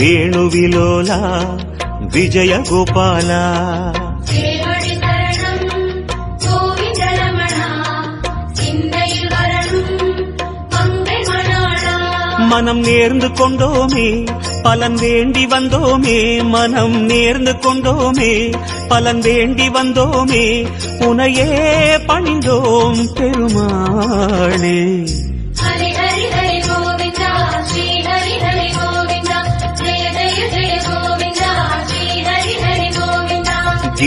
వేణువిలోలా విజయ గోపాల மனம் நேர்ந்து கொண்டோமே பலன் வேண்டி வந்தோமே மனம் நேர்ந்து கொண்டோமே பலன் வேண்டி வந்தோமே உனையே பணிந்தோம் பெருமாளே.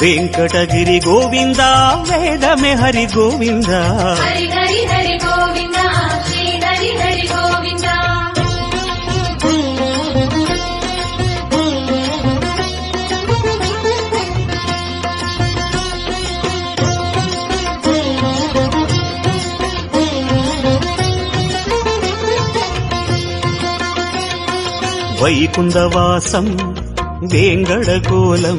వెంకటగిరి గోవింద వేదమే హరి గోవింద వైకుంఠవాసం వేంగళ కోలం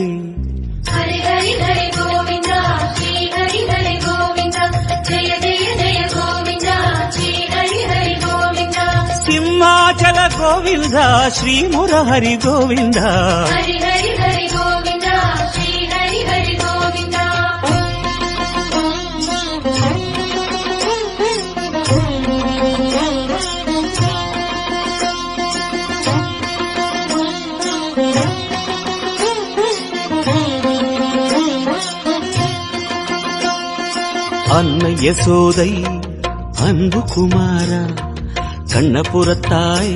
கோவிந்தா ஸ்ரீ முரஹரி கோவிந்தா ஹரி கோவிந்தா. ஸ்ரீ ஹரி அன்பு குமாரா கண்ணபுரத்தாய்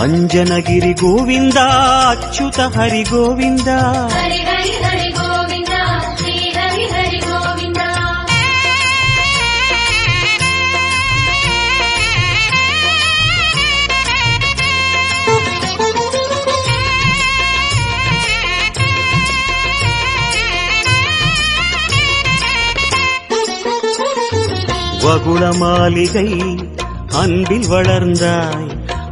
அஞ்சனகிரி கோவிந்தா அச்சுத ஹரி கோவிந்தா. வகுள மாளிகை அன்பில் வளர்ந்தாய்.